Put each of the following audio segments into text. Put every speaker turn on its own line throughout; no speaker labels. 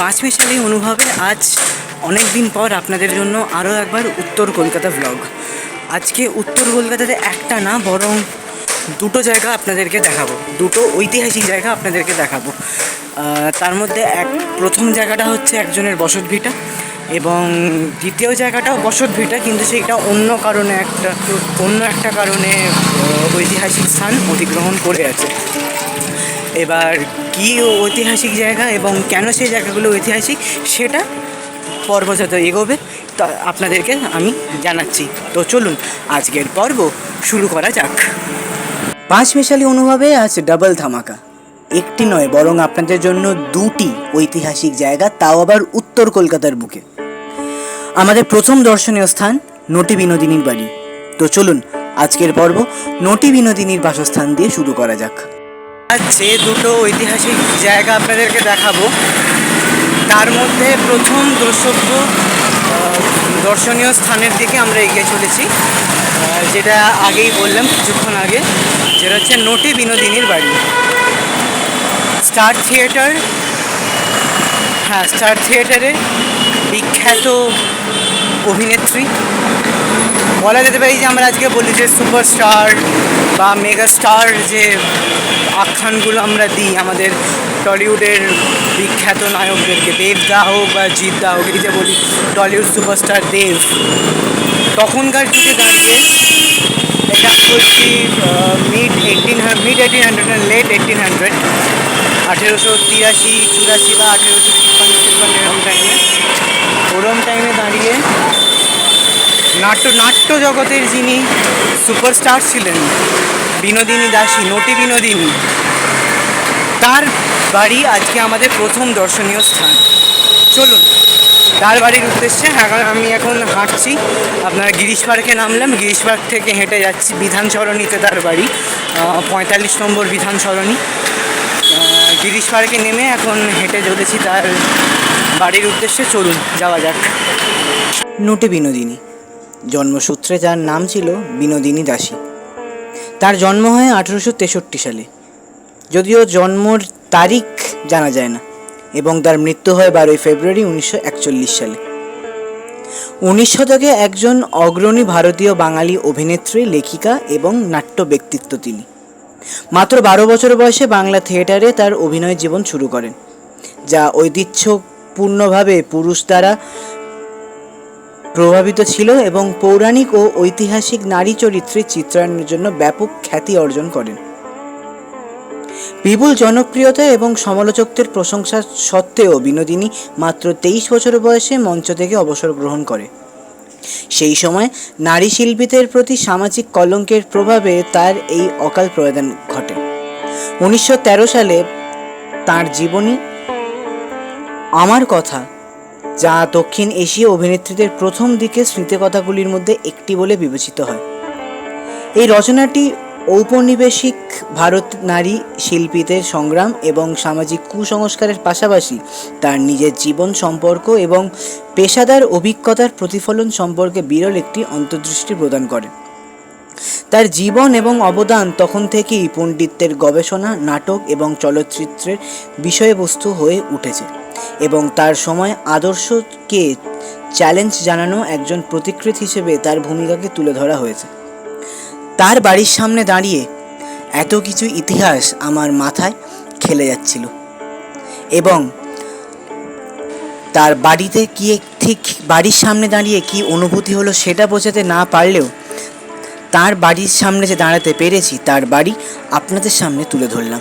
পাঁচ মিশালি অনুভবে আজ অনেক দিন পর আপনাদের জন্য আরও একবার উত্তর কলকাতা ব্লগ আজকে উত্তর কলকাতাতে একটা না, বরং দুটো জায়গা আপনাদেরকে দেখাবো। দুটো ঐতিহাসিক জায়গা আপনাদেরকে দেখাবো। তার মধ্যে এক, প্রথম জায়গাটা হচ্ছে একজনের বসত ভিটা এবং দ্বিতীয় জায়গাটাও বসত ভিটা, কিন্তু সেইটা অন্য কারণে একটা, অন্য একটা কারণে ঐতিহাসিক স্থান অধিগ্রহণ করে আছে। এবার কী ঐতিহাসিক জায়গা এবং কেন সেই জায়গাগুলো ঐতিহাসিক সেটা পর্ব যত এগোবে তা আপনাদেরকে আমি জানাচ্ছি। তো চলুন, আজকের পর্ব শুরু করা যাক। পাঁচ মিশালি অনুভবে আজ ডাবল ধামাকা। একটি নয়, বরং আপনাদের জন্য দুটি ঐতিহাসিক জায়গা, তাও আবার উত্তর কলকাতার বুকে। আমাদের প্রথম দর্শনীয় স্থান নটি বিনোদিনীর বাড়ি। তো চলুন, আজকের পর্ব নটি বিনোদিনীর বাসস্থান দিয়ে শুরু করা যাক। যে দুটো ঐতিহাসিক জায়গা আপনাদেরকে দেখাবো। তার মধ্যে প্রথম দ্রষ্টব্য দর্শনীয় স্থানের দিকে আমরা এগিয়ে চলেছি। যেটা আগেই বললাম কিছুক্ষণ আগে, যেটা হচ্ছে নটি বিনোদিনীর বাড়ি। স্টার থিয়েটার হ্যাঁ স্টার থিয়েটারের বিখ্যাত অভিনেত্রী। বলা যেতে পারে যে আমরা আজকে বলি যে সুপারস্টার বা মেগা স্টার যে আখ্যানগুলো আমরা দিই আমাদের টলিউডের বিখ্যাত নায়কদেরকে, দেব দা হোক বা জিৎ দা হোক, এই যে বলি টলিউড সুপারস্টার দেব, তখনকার যুগে দাঁড়িয়ে এটা বলছি mid eighteen mid eighteen hundred and late eighteen hundred আঠেরোশো তিরাশি, চুরাশি বা আঠেরোশো তিপ্পান্ন তিপ্পান্ন এরকম টাইমে ওরম টাইমে দাঁড়িয়ে নাট্য নাট্য জগতের যিনি সুপারস্টার ছিলেন, বিনোদিনী দাসী, নটি বিনোদিনী, তার বাড়ি আজকে আমাদের প্রথম দর্শনীয় স্থান। চলুন, তার বাড়ির উদ্দেশ্যে আমি এখন হাঁটছি। আপনার গিরিশ পার্কে নামলাম গিরিশ পার্ক থেকে হেঁটে যাচ্ছি, বিধান সরণিতে তার বাড়ি পঁয়তাল্লিশ নম্বর বিধান সরণি। গিরিশ পার্কে নেমে এখন হেঁটে চলেছি তার বাড়ির উদ্দেশ্যে। চলুন, যাওয়া যাক। নটি বিনোদিনী। জন্মসূত্রে যার নাম ছিল বিনোদিনী দাসী। তার জন্ম হয় আঠেরোশো তেষট্টি সালে। যদিও জন্মর তারিখ জানা যায় না এবং তার মৃত্যু হয় বারোই ফেব্রুয়ারি উনিশশো একচল্লিশ সালে। উনিশ শতকে একজন অগ্রণী ভারতীয় বাঙালি অভিনেত্রী, লেখিকা এবং নাট্য ব্যক্তিত্ব তিনি। মাত্র বারো বছর বয়সে বাংলা থিয়েটারে তার অভিনয় জীবন শুরু করেন, যা ঐতিহ্যপূর্ণভাবে পুরুষ দ্বারা প্রভাবিত ছিল এবং পৌরাণিক ও ঐতিহাসিক নারী চরিত্রের চিত্রায়নের জন্য ব্যাপক খ্যাতি অর্জন করেন। বিপুল জনপ্রিয়তা এবং সমালোচকদের প্রশংসা সত্ত্বেও বিনোদিনী মাত্র তেইশ বছর বয়সে মঞ্চ থেকে অবসর গ্রহণ করে। সেই সময় নারী শিল্পীদের প্রতি সামাজিক কলঙ্কের প্রভাবে তার এই অকাল প্রয়াণ ঘটে। উনিশশো তেরো সালে তার জীবনী আমার কথা যা দক্ষিণ এশীয় অভিনেত্রীদের প্রথম দিকে স্মৃতিকথাগুলির মধ্যে একটি বলে বিবেচিত হয়। এই রচনাটি ঔপনিবেশিক ভারত নারী শিল্পীদের সংগ্রাম এবং সামাজিক কুসংস্কারের পাশাপাশি তার নিজের জীবন সম্পর্ক এবং পেশাদার অভিজ্ঞতার প্রতিফলন সম্পর্কে বিরল একটি অন্তর্দৃষ্টি প্রদান করে। তার জীবন এবং অবদান তখন থেকেই পণ্ডিতদের গবেষণা, নাটক এবং চলচ্চিত্রের বিষয়বস্তু হয়ে উঠেছে। এবং তার সময় আদর্শকে চ্যালেঞ্জ জানানো একজন প্রতিকৃত হিসেবে তার ভূমিকাকে তুলে ধরা হয়েছে। তার বাড়ির সামনে দাঁড়িয়ে এত কিছু ইতিহাস আমার মাথায় খেলে যাচ্ছিল এবং তার বাড়িতে কি ঠিক বাড়ির সামনে দাঁড়িয়ে কি অনুভূতি হলো সেটা বোঝাতে না পারলেও তার বাড়ির সামনে যে দাঁড়াতে পেরেছি, তার বাড়ি আপনাদের সামনে তুলে ধরলাম।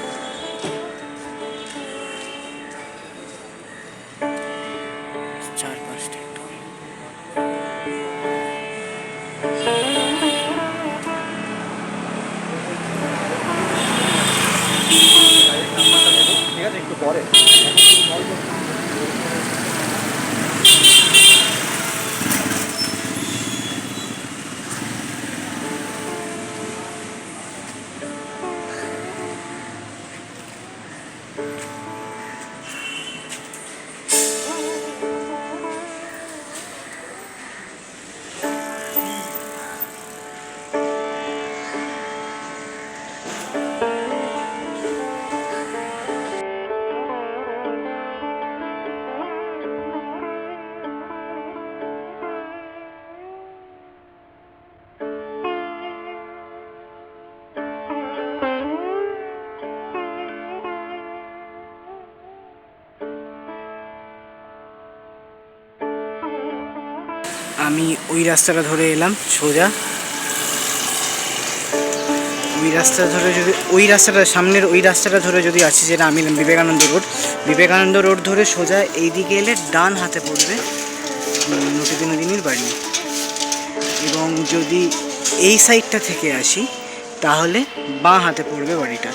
ওই রাস্তাটা ধরে এলাম সোজা। ওই রাস্তা ধরে যদি ওই রাস্তাটা সামনের ওই রাস্তাটা ধরে যদি আসি যেটা আমি এলাম বিবেকানন্দ রোড। বিবেকানন্দ রোড ধরে সোজা এইদিকে এলে ডান হাতে পড়বে উম, নটি বিনোদিনীর বাড়ি। এবং যদি এই সাইডটা থেকে আসি তাহলে বাঁ হাতে পড়বে বাড়িটা।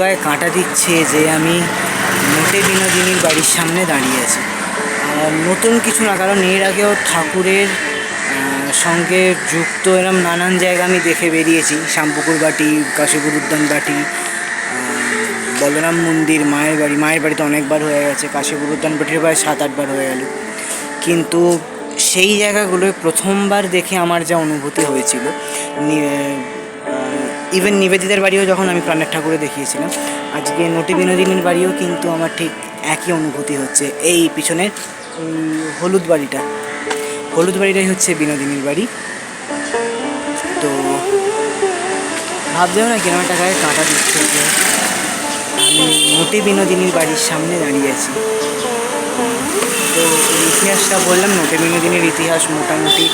গায়ে কাঁটা দিচ্ছে যে আমি মোটে বিনোদিনীর বাড়ির সামনে দাঁড়িয়ে আছে। নতুন কিছু না, কারণ এর আগেও ঠাকুরের সঙ্গে যুক্ত এরম নানান জায়গা আমি দেখে বেরিয়েছি। শ্যামপুকুর বাটি, কাশীপুর উদ্যান বাটি বলরাম মন্দির, মায়ের বাড়ি। মায়ের বাড়িতে অনেকবার হয়ে গেছে, কাশীপুর উদ্যান বাটির প্রায় সাত আটবার হয়ে গেল। কিন্তু সেই জায়গাগুলোয় প্রথমবার দেখে আমার যা অনুভূতি হয়েছিল ইভেন নিবেদিতার বাড়িও যখন আমি প্রাণের ঠাকুরে দেখিয়েছিলাম আজকে নটি বিনোদিনীর বাড়িও কিন্তু আমার ঠিক একই অনুভূতি হচ্ছে। এই পিছনের উম, হলুদ বাড়িটা। হলুদ বাড়িটাই হচ্ছে বিনোদিনীর বাড়ি। তো ভাবতেও না কিরম একটা গায়ে কাঁটা দিচ্ছে যে আমি নটি বিনোদিনীর বাড়ির সামনে দাঁড়িয়ে আছি। তো ইতিহাসটা বললাম নোটে বিনোদিনীর ইতিহাস মোটামুটি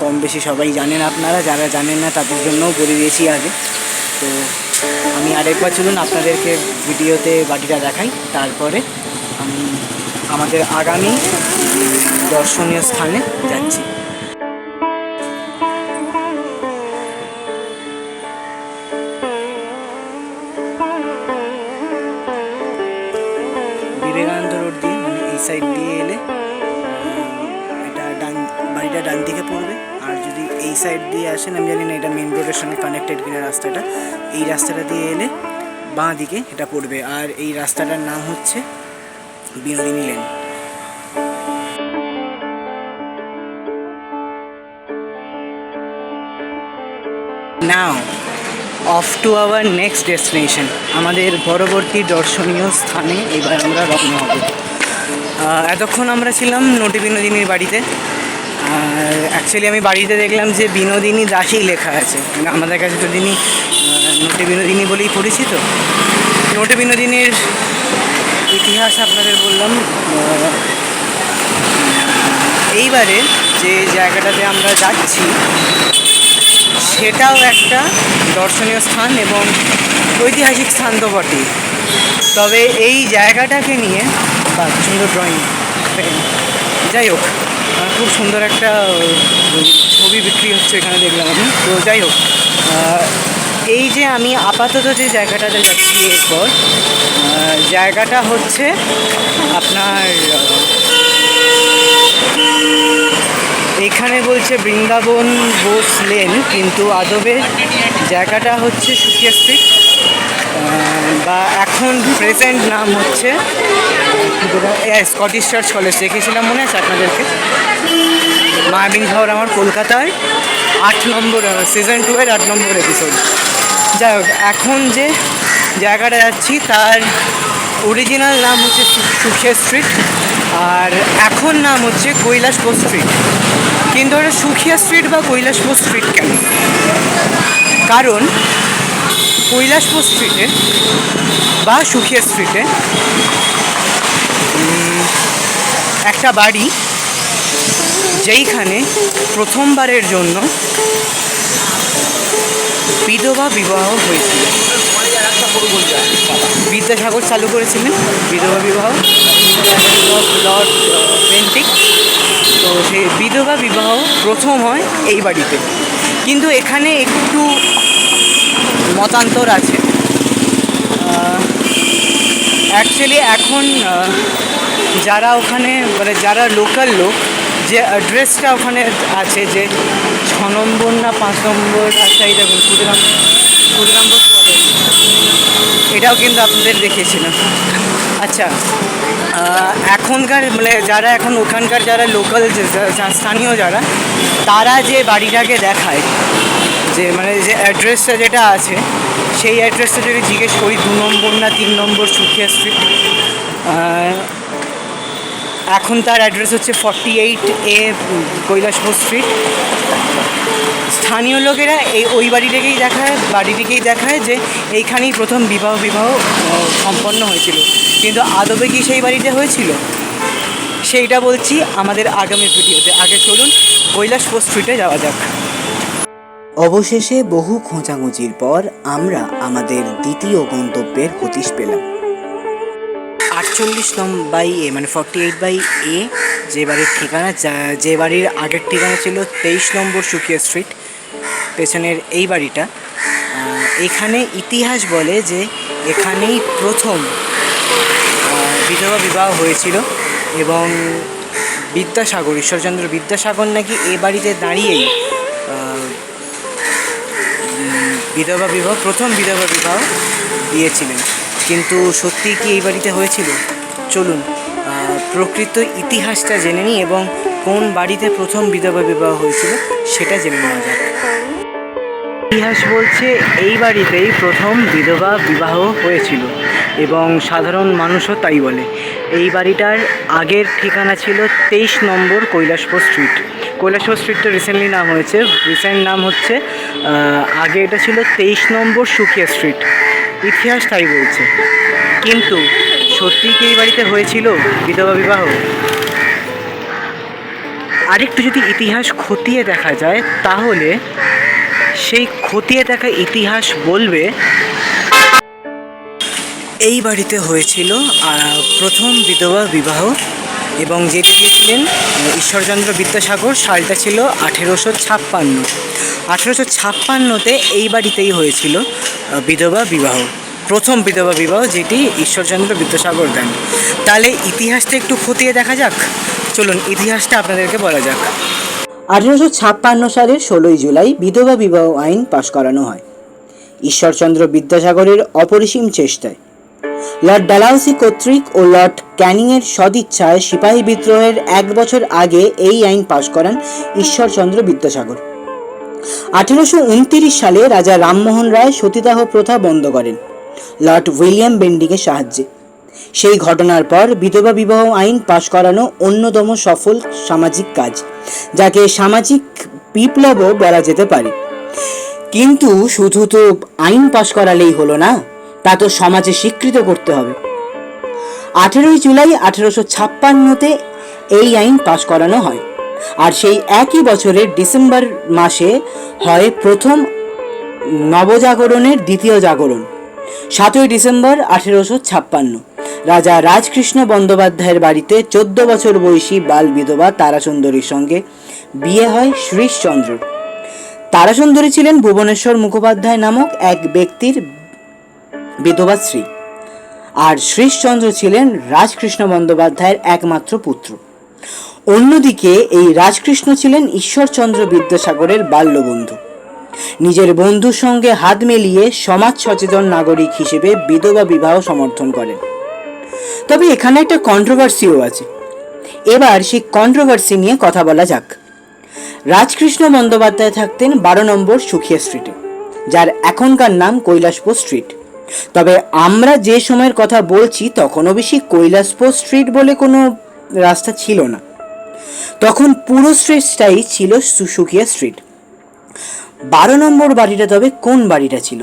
কম বেশি সবাই জানেন আপনারা, যারা জানেন না তাদের জন্যও বলে দিয়েছি আগে তো আমি আরেকবার চলুন আপনাদেরকে ভিডিওতে বাড়িটা দেখাই, তারপরে আমি আমাদের আগামী দর্শনীয় স্থানে যাচ্ছি। সঙ্গে কানেক্টেড কিনা রাস্তাটা, এই রাস্তাটা দিয়ে এলে বাঁ দিকে এটা পড়বে। আর এই রাস্তাটার নাম হচ্ছে Binodini lane now off to our next destination আমাদের পরবর্তী দর্শনীয় স্থানে এবার আমরা রওনা হব। এতক্ষণ আমরা ছিলাম নটি বিনোদিনীর বাড়িতে। অ্যাকচুয়ালি আমি বাড়িতে দেখলাম যে বিনোদিনী দাসেই লেখা আছে। আমাদের কাছে তো তিনি নোটে বিনোদিনী বলেই পরিচিত নোটে বিনোদিনীর ইতিহাস আপনাদের বললাম। এইবারে যে জায়গাটাতে আমরা যাচ্ছি, সেটাও একটা দর্শনীয় স্থান এবং ঐতিহাসিক স্থান তো বটেই। তবে এই জায়গাটাকে নিয়ে, বা সুন্দর ড্রয়িং যাই হোক খুব সুন্দর একটা ছবি বিক্রি হচ্ছে এখানে দেখলাম আমি। তো যাই হোক এই যে আমি আপাতত যে জায়গাটাতে যাচ্ছি এরপর জায়গাটা হচ্ছে আপনার এখানে বলছে বৃন্দাবন বোস লেন, কিন্তু আদবে জায়গাটা হচ্ছে সুকিয়া স্ট্রিট বা এখন প্রেজেন্ট নাম হচ্ছে স্কটিশ চার্চ কলেজ দেখেছিলাম মনে আছে আপনাদেরকে? মায়াবিন ঘর আমার কলকাতায় আট নম্বর সিজন টু এর আট নম্বর এপিসোড যাই হোক, এখন যে জায়গাটা যাচ্ছি, তার অরিজিনাল নাম হচ্ছে সু- সুখিয়া স্ট্রিট আর এখন নাম হচ্ছে কৈলাসপুর স্ট্রিট কিন্তু ওটা সুখিয়া স্ট্রিট বা কৈলাসপুর স্ট্রিট কেন? কারণ কৈলাসপুর স্ট্রিটে বা সুখিয়া স্ট্রিটে একটা বাড়ি যেইখানে প্রথমবারের জন্য বিধবা বিবাহ হয়েছিল। বিদ্যাসাগর চালু করেছিলেন বিধবা বিবাহ। লর্ড তো সেই বিধবা বিবাহ প্রথম হয় এই বাড়িতে। কিন্তু এখানে একটু মতান্তর আছে। অ্যাকচুয়ালি এখন যারা ওখানে মানে যারা লোকাল লোক, যে অ্যাড্রেসটা ওখানে আছে যে ছ নম্বর না পাঁচ নম্বর আচ্ছা এই দেখুন ক্ষুদিরাম ক্ষুদিরাম বোস কলেজ এটাও কিন্তু আপনাদের দেখিয়েছিলাম। আচ্ছা এখনকার মানে যারা এখন, ওখানকার যারা লোকাল স্থানীয় যারা, তারা যে বাড়িটাকে দেখায় যে মানে যে অ্যাড্রেসটা যেটা আছে, সেই অ্যাড্রেসটা যদি জিজ্ঞেস করি, দু নম্বর না তিন নম্বর সুখিয়া স্ট্রিট এখন তার অ্যাড্রেস হচ্ছে forty eight A Kailashpur street স্থানীয় লোকেরা এই, ওই বাড়িটাকেই দেখায় বাড়িটিকেই দেখায় যে এইখানেই প্রথম বিবাহ বিবাহ সম্পন্ন হয়েছিল। কিন্তু আদবে কি সেই বাড়িতে হয়েছিল? সেইটা বলছি আমাদের আগামী ভিডিওতে। আগে চলুন কৈলাসপুর স্ট্রিটে যাওয়া যাক। অবশেষে বহু খোঁচাখুঁচির পর আমরা আমাদের দ্বিতীয় গন্তব্যের হতিশ পেলাম। আটচল্লিশ নম বাই এ মানে ফর্টি এইট বাই এ, যে বাড়ির ঠিকানা, যা- বাড়ির আগের ঠিকানা ছিল তেইশ নম্বর সুকিয়া স্ট্রিট, পেছনের এই বাড়িটা। এখানে ইতিহাস বলে যে এখানেই প্রথম বিধবা বিবাহ হয়েছিল এবং বিদ্যাসাগর, ঈশ্বরচন্দ্র বিদ্যাসাগর নাকি এ বাড়িতে দাঁড়িয়েই বিধবা বিবাহ, প্রথম বিধবা বিবাহ দিয়েছিলেন। কিন্তু সত্যি কি এই বাড়িতে হয়েছিল? চলুন প্রকৃত ইতিহাসটা জেনে নিই এবং কোন বাড়িতে প্রথম বিধবা বিবাহ হয়েছিল সেটা জেনে নেওয়া যাক। ইতিহাস বলছে এই বাড়িতেই প্রথম বিধবা বিবাহ হয়েছিল এবং সাধারণ মানুষও তাই বলে। এই বাড়িটার আগের ঠিকানা ছিল তেইশ নম্বর কৈলাসপুর স্ট্রিট কৈলাসপুর স্ট্রিট তো রিসেন্টলি নাম হয়েছে। রিসেন্ট নাম হচ্ছে আগে এটা ছিল তেইশ নম্বর সুকিয়া স্ট্রিট ইতিহাস তাই বলছে। কিন্তু সত্যি কি এই বাড়িতে হয়েছিল বিধবা বিবাহ? আরেকটু যদি ইতিহাস খতিয়ে দেখা যায়, তাহলে সেই খতিয়ে দেখা ইতিহাস বলবে, এই বাড়িতে হয়েছিল প্রথম বিধবা বিবাহ এবং যেটি দিয়েছিলেন ঈশ্বরচন্দ্র বিদ্যাসাগর, সালটা ছিল আঠেরোশো ছাপ্পান্ন। আঠেরোশো ছাপ্পান্নতে এই বাড়িতেই হয়েছিল বিধবা বিবাহ, প্রথম বিধবা বিবাহ যেটি ঈশ্বরচন্দ্র বিদ্যাসাগর দেন। তাহলে ইতিহাসটা একটু খতিয়ে দেখা যাক? চলুন, ইতিহাসটা আপনাদেরকে বলা যাক। আঠেরোশো ছাপ্পান্ন সালের ষোলোই জুলাই বিধবা বিবাহ আইন পাশ করানো হয়। ঈশ্বরচন্দ্র বিদ্যাসাগরের অপরিসীম চেষ্টায় লর্ড ডালাউসি কর্তৃক ও লর্ড ক্যানিংয়ের সদিচ্ছায় সিপাহী বিদ্রোহের এক বছর আগে এই আইন পাশ করান ঈশ্বরচন্দ্র বিদ্যাসাগর। আঠেরোশো সালে রাজা রামমোহন রায় সতীদাহ প্রথা বন্ধ করেন, লর্ড উইলিয়াম বেন্ডিংয়ের সাহায্যে। সেই ঘটনার পর বিধবা বিবাহ আইন পাশ করানো অন্যতম সফল সামাজিক কাজ, যাকে সামাজিক বিপ্লবও বলা যেতে পারে। কিন্তু শুধু তো আইন পাশ করালেই হলো না তা তো সমাজে স্বীকৃত করতে হবে। আঠেরোই জুলাই আঠেরোশো ছাপ্পান্নতে এই আইন পাশ করানো হয়। আর সেই একই বছরের ডিসেম্বর মাসে হয় প্রথম নবজাগরণের দ্বিতীয় জাগরণ, সাতই ডিসেম্বর আঠেরোশো ছাপ্পান্ন। রাজা রাজকৃষ্ণ বন্দ্যোপাধ্যায়ের বাড়িতে চোদ্দ বছর বয়সী বাল বিধবা তারাসুন্দরীর সঙ্গে বিয়ে হয় শ্রীশচন্দ্র। তারাসুন্দরী ছিলেন ভুবনেশ্বর মুখোপাধ্যায় নামক এক ব্যক্তির বিধবা শ্রী আর শ্রীশচন্দ্র ছিলেন রাজকৃষ্ণ বন্দ্যোপাধ্যায়ের একমাত্র পুত্র। অন্যদিকে এই রাজকৃষ্ণ ছিলেন ঈশ্বরচন্দ্র বিদ্যাসাগরের বাল্যবন্ধু। নিজের বন্ধুর সঙ্গে হাত মিলিয়ে সমাজ সচেতন নাগরিক হিসেবে বিধবা বিবাহ সমর্থন করেন। তবে এখানে একটা কন্ট্রোভার্সিও আছে। এবার সেই কন্ট্রোভার্সি নিয়ে কথা বলা যাক। রাজকৃষ্ণ বন্দ্যোপাধ্যায় থাকতেন বারো নম্বর সুখিয়া স্ট্রিটে যার এখনকার নাম কৈলাসপুর স্ট্রিট তবে আমরা যে সময়ের কথা বলছি, তখনও বেশি কৈলাসপুর স্ট্রিট বলে কোনো রাস্তা ছিল না। তখন পুরো স্ট্রিটটাই ছিল সুসুকিয়া স্ট্রিট বারো নম্বর বাড়িটা তবে কোন বাড়িটা ছিল?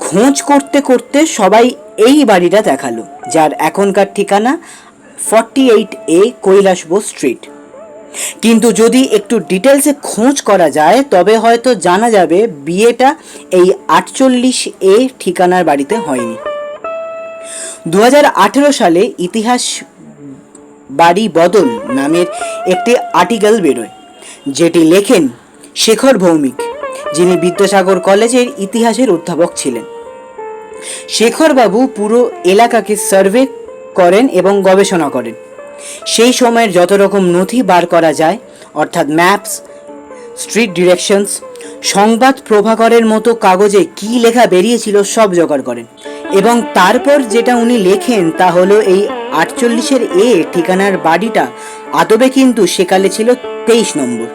খোঁজ করতে করতে সবাই এই বাড়িটা দেখাল, যার এখনকার ঠিকানা forty eight A Kailash Bose street কিন্তু যদি একটু ডিটেলসে খোঁজ করা যায়, তবে হয়তো জানা যাবে বিয়েটা এই আটচল্লিশ এ ঠিকানার বাড়িতে হয়নি। দু হাজার আঠেরো সালে ইতিহাস বাড়ি বদল নামের একটি আর্টিকেল বেরোয়, যেটি লেখেন শেখর ভৌমিক, যিনি বিদ্যাসাগর কলেজের ইতিহাসের অধ্যাপক ছিলেন। শেখরবাবু পুরো এলাকাকে সার্ভে করেন এবং গবেষণা করেন। সেই সময়ের যত রকম নথি বার করা যায়, অর্থাৎ ম্যাপস, স্ট্রিট ডিরেকশনস, সংবাদ প্রভাকরের মতো কাগজে কি লেখা বেরিয়েছিল সব জোগাড় করেন। এবং তারপর যেটা উনি লেখেন তা হলো এই আটচল্লিশের এ ঠিকানার বাড়িটা, আদবে কিন্তু সেকালে ছিল তেইশ নম্বর।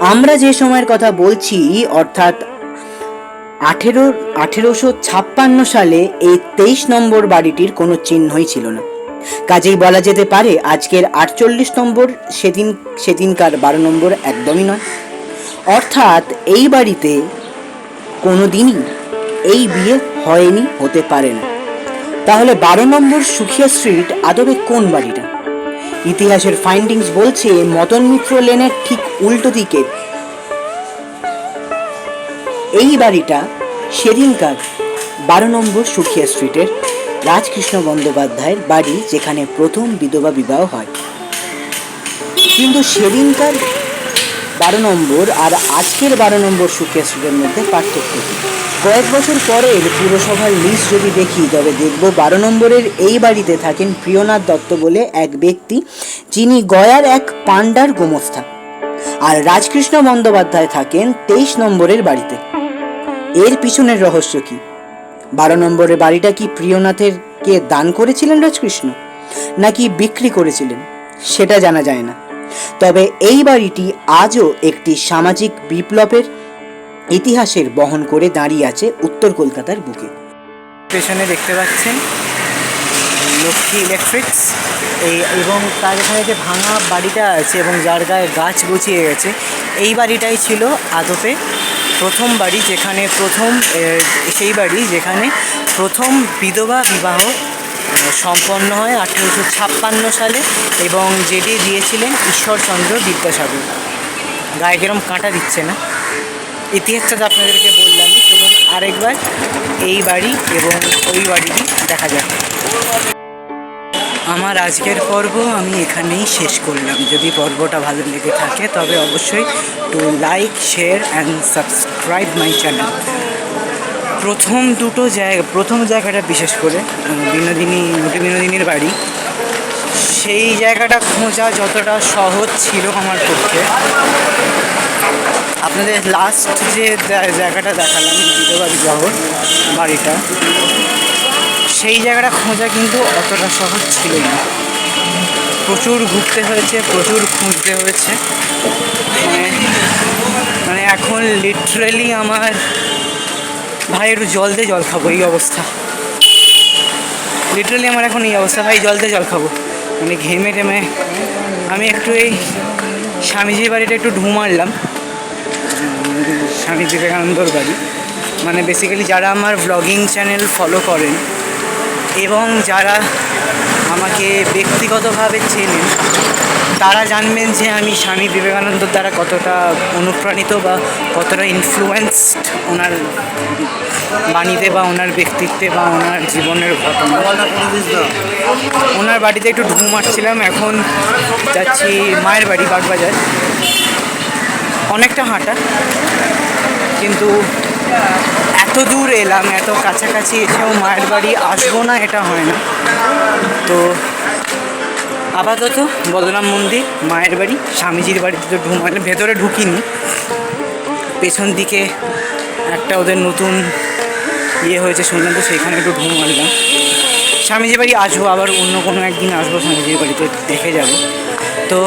আমরা যে সময়ের কথা বলছি, অর্থাৎ আঠেরো, আঠেরোশো ছাপ্পান্ন সালে এই তেইশ নম্বর বাড়িটির কোনো চিহ্নই ছিল না। কাজেই বলা যেতে পারে আজকের আটচল্লিশ নম্বর সেদিন, সেদিনকার বারো নম্বর একদমই নয়। অর্থাৎ এই বাড়িতে কোনো দিনই এই বিয়ে হয়নি, হতে পারে না। তাহলে বারো নম্বর সুখিয়া স্ট্রিট আদবে কোন বাড়িটা? ইতিহাসের ফাইন্ডিংস বলছে মদন মিত্র লেনের ঠিক উল্টো দিকে। এই বাড়িটা সেদিনকার বারো নম্বর সুখিয়া স্ট্রিটের রাজকৃষ্ণ বন্দ্যোপাধ্যায়ের বাড়ি যেখানে প্রথম বিধবা বিবাহ হয়। কিন্তু সেদিনকার বারো নম্বর আর আজকের বারো নম্বর স্ট্রিটের মধ্যে পার্থক্য কয়েক বছর পরের পুরসভার লিস্ট যদি দেখি, তবে দেখব বারো নম্বরের এই বাড়িতে থাকেন প্রিয়নাথ দত্ত বলে এক ব্যক্তি, যিনি গয়ার এক পাণ্ডার গোমস্থা। আর রাজকৃষ্ণ বন্দ্যোপাধ্যায় থাকেন তেইশ নম্বরের বাড়িতে। এর পিছনের রহস্য কি? বারো নম্বরের বাড়িটা কি প্রিয়নাথের কে দান করেছিলেন রাজকৃষ্ণ? নাকি বিক্রি করেছিলেন? সেটা জানা যায় না। তবে এই বাড়িটি আজও একটি সামাজিক বিপ্লবের ইতিহাসের বহন করে দাঁড়িয়ে আছে উত্তর কলকাতার বুকে। পেছনে দেখতে পাচ্ছেন লক্ষ্মী ইলেকট্রিক্স এই এবং তার এখানে যে ভাঙা বাড়িটা আছে এবং যার গায়ে গাছ গুছিয়ে গেছে, এই বাড়িটাই ছিল আদপে প্রথম বাড়ি যেখানে প্রথম সেই বাড়ি যেখানে প্রথম বিধবা বিবাহ সম্পন্ন হয় আঠেরোশো ছাপ্পান্ন সালে এবং যেটি দিয়েছিলেন ঈশ্বরচন্দ্র বিদ্যাসাগর। গায়ে কিরম কাঁটা দিচ্ছে না। ইতিহাসটা তো আপনাদেরকে বললামই চলুন আরেকবার এই বাড়ি এবং ওই বাড়িটি দেখা যাক। আমার আজকের পর্ব আমি এখানেই শেষ করলাম। যদি পর্বটা ভালো লেগে থাকে, তবে অবশ্যই to like share and subscribe my channel প্রথম দুটো জায়গা, প্রথম জায়গাটা বিশেষ করে বিনোদিনী নটি বিনোদিনীর বাড়ি। সেই জায়গাটা খোঁজা যতটা সহজ ছিল আমার পক্ষে। আপনাদের লাস্ট যে জায়গাটা দেখালাম, বিধবা বিবাহ বাড়িটা। সেই জায়গাটা খোঁজা কিন্তু অতটা সহজ ছিল না। প্রচুর ঘুরতে হয়েছে, প্রচুর খুঁজতে হয়েছে। মানে এখন লিটারেলি আমার ভাই একটু জল দিয়ে জল খাব, এই অবস্থা। লিটারালি আমার এখন এই অবস্থা, ভাই জল দিয়ে জল খাব। মানে ঘেমে টেমে আমি একটু এই স্বামীজির বাড়িটা একটু ঢু মারলাম। স্বামী বিবেকানন্দর বাড়ি। মানে বেসিক্যালি যারা আমার ব্লগিং চ্যানেল ফলো করেন এবং যারা আমাকে ব্যক্তিগতভাবে চেনেন তারা জানবেন যে আমি স্বামী বিবেকানন্দর দ্বারা কতটা অনুপ্রাণিত বা কতটা ইনফ্লুয়েন্সড ওনার বাণীতে বা ওনার ব্যক্তিত্বে বা ওনার জীবনের ঘটনা। ওনার বাড়িতে একটু ঢু মারছিলাম, এখন যাচ্ছি মায়ের বাড়ি, বাগবাজার। অনেকটা হাঁটা, কিন্তু এত দূর এলাম, এত কাছাকাছি এসেও মায়ের বাড়ি আসব না, এটা হয় না। তো আপাতত বদনাম মন্দির, মায়ের বাড়ি, স্বামীজির বাড়িতে তো ঢুমালে ভেতরে ঢুকিনি। পেছন দিকে একটা ওদের নতুন ইয়ে হয়েছে, শুনলাম তো সেইখানে একটু ঢুম মারলাম। স্বামীজির বাড়ি আসব, আবার অন্য কোনো একদিন আসব স্বামীজির বাড়িতে, দেখে যাব। তো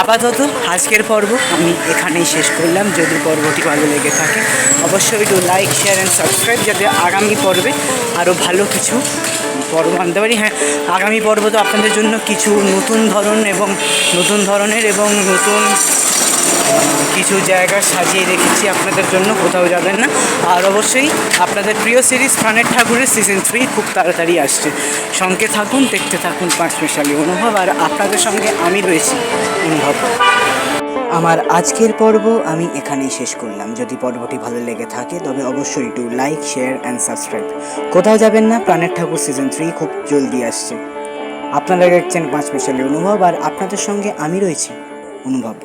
আপাতত আজকের পর্ব আমি এখানেই শেষ করলাম। যদি পর্বটি ভালো লেগে থাকে, অবশ্যই একটু লাইক শেয়ার অ্যান্ড সাবস্ক্রাইব যাতে আগামী পর্বে আরও ভালো কিছু পর্ব আনতে পারি। হ্যাঁ আগামী পর্ব তো আপনাদের জন্য কিছু নতুন ধরন এবং নতুন ধরনের এবং নতুন কিছু জায়গা সাজিয়ে রেখেছি আপনাদের জন্য, কোথাও যাবেন না। আর অবশ্যই আপনাদের প্রিয় সিরিজ প্রাণের ঠাকুরের সিজন থ্রি খুব তাড়াতাড়ি আসছে। সঙ্গে থাকুন, দেখতে থাকুন পাঁচ মিশালি অনুভব, আর আপনাদের সঙ্গে আমি রয়েছি অনুভব। আমার আজকের পর্ব আমি এখানেই শেষ করলাম। যদি পর্বটি ভালো লেগে থাকে, তবে অবশ্যই to like share and subscribe কোথাও যাবেন না, প্রাণের ঠাকুর সিজন থ্রি খুব জলদি আসছে। আপনারা দেখছেন পাঁচ মিশালি অনুভব, আর আপনাদের সঙ্গে আমি রয়েছি অনুভব।